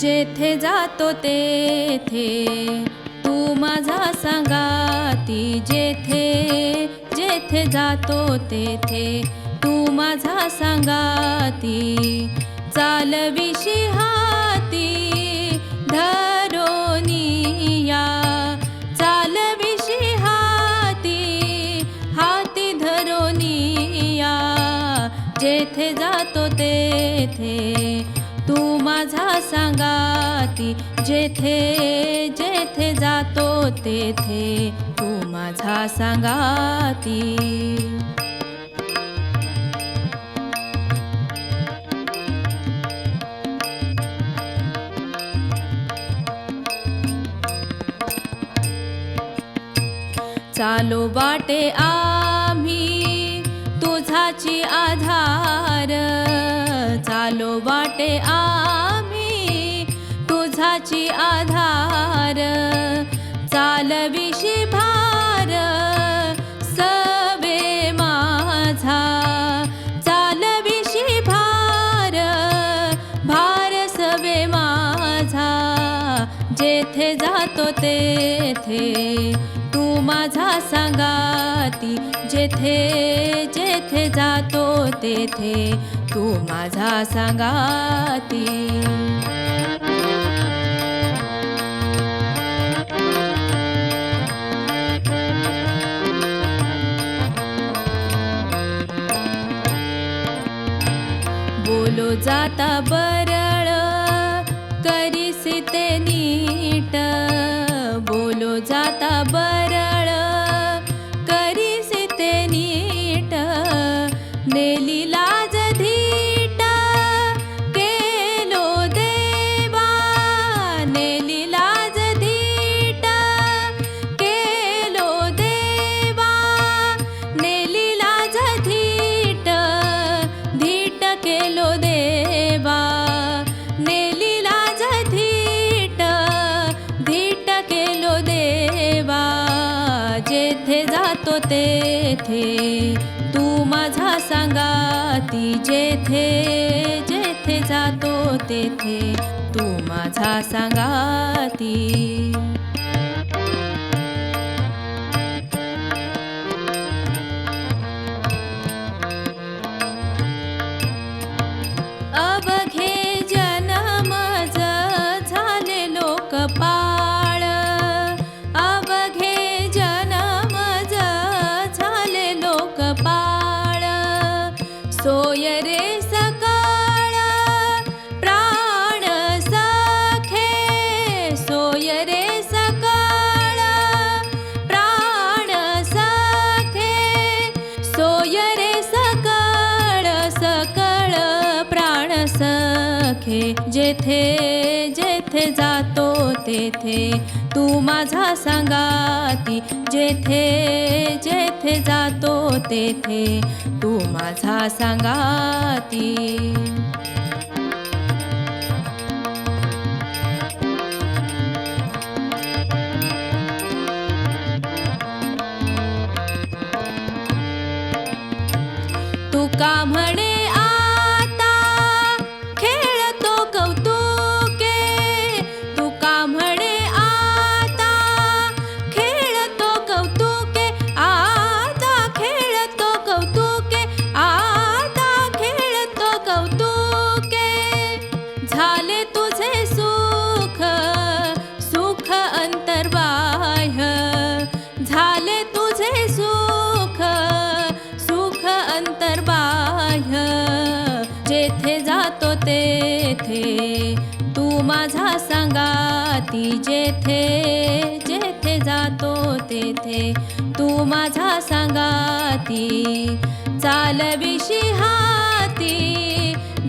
जेथे जातो तेथे तू माझा सांगाती जेथे जेथे जातो तेथे तू माझा सांगाती चालविशी हा जेथे जातो तेथे तू माझा सांगाती जेथे जेथे जातो तेथे तू माझा सांगाती. चालो वाटे आम्ही तुझाची आधार आम्ही तुझाची आधार चालविशी भार सवे माझा. चालविशी भार भार सवे माझा. जेथे जातो तेथे माझा सांगाती जेथे जेथे जातो तेथे तू माझा सांगाती बोलो जाता बरळ करीसी ते नीट. बोलो जाता बरळ जेथे जातो तेथे. तू माझा सांगाती जेथे जेथे जातो तेथे. तू माझा सांगाती ती. जेथे जेथे जातो तेथे. तू माझा सांगाती जेथे जेथे जातो तेथे. तू माझा सांगाती. तू का म्हणे सुख सुख अंतर्बाह्य जेथे जातो तेथे तू माझा सांगाती जेथे जेथे जातो तेथे तू माझा सांगाती चालविशी हाती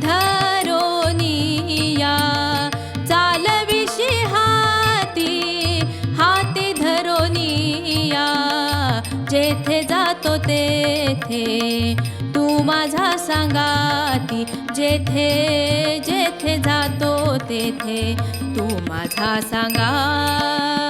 धरोनिया जेथे जातो तेथे तू माझा सांगाती जेथे जेथे जातो तेथे तू माझा सांगा